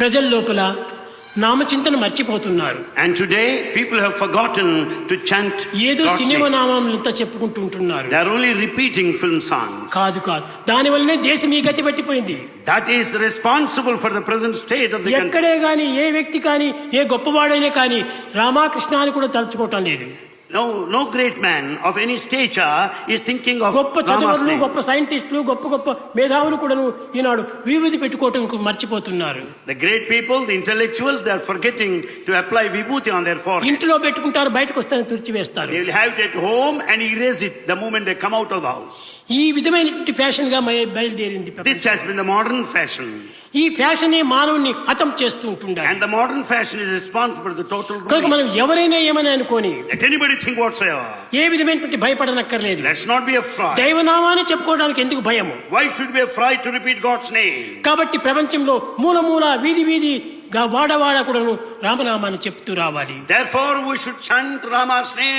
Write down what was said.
ప్రజల లోపల నామచింతన మర్చిపోతున్నారు. And today people have forgotten to chant ఏదో సినిమా నామంంత చెప్పుకుంటూ ఉంటున్నారు. They are only repeating film songs కాదు కాదు. దాని వల్లనే దేశం ఈ గతి పట్టిపోయింది. That is responsible for the present state of the ఎక్కడే గాని ఏ వ్యక్తి కాని ఏ గొప్పవాడైనా కాని రామకృష్ణాని కూడా తలచుకోవటం లేదు. No, no great man of any stature is thinking of గొప్ప Rama's చదువులు name. గొప్ప సైంటిస్టులు గొప్ప గొప్ప మేధావులు కూడాను ఈనాడు విభూతి పెట్టుకోవటం మర్చిపోతున్నారు The great people, the intellectuals, they are forgetting to apply vibhuti on their forehead. ఇంటిలో పెట్టుకుంటారు బయటకు వస్తారని తుడిచివేస్తారు They will have it at home and erase it the moment they come out of the house. ఈ విధమైనటువంటి ఫ్యాషన్గా బయలుదేరింది this has been the modern fashion ఈ fashion ఏ మానవుని హతం చేస్తూ ఉంటుంది and the modern fashion is responsible for the total కనుక మనం ఎవరైనా ఏమని అనుకోని let anybody think whatsoever ఏ విధమైనటువంటి భయపడనక్కర్లేదు. లెట్స్ నాట్ బి అఫ్రైడ్ దైవనామాన్ని చెప్పుకోవడానికి ఎందుకు భయం why should be afraid to repeat God's name కాబట్టి ప్రపంచంలో మూల మూల వీధి వీధి గా వాడ వాడకూడను రామనామాన్ని చెప్తూ రావాలి. Therefore we should chant Rama's name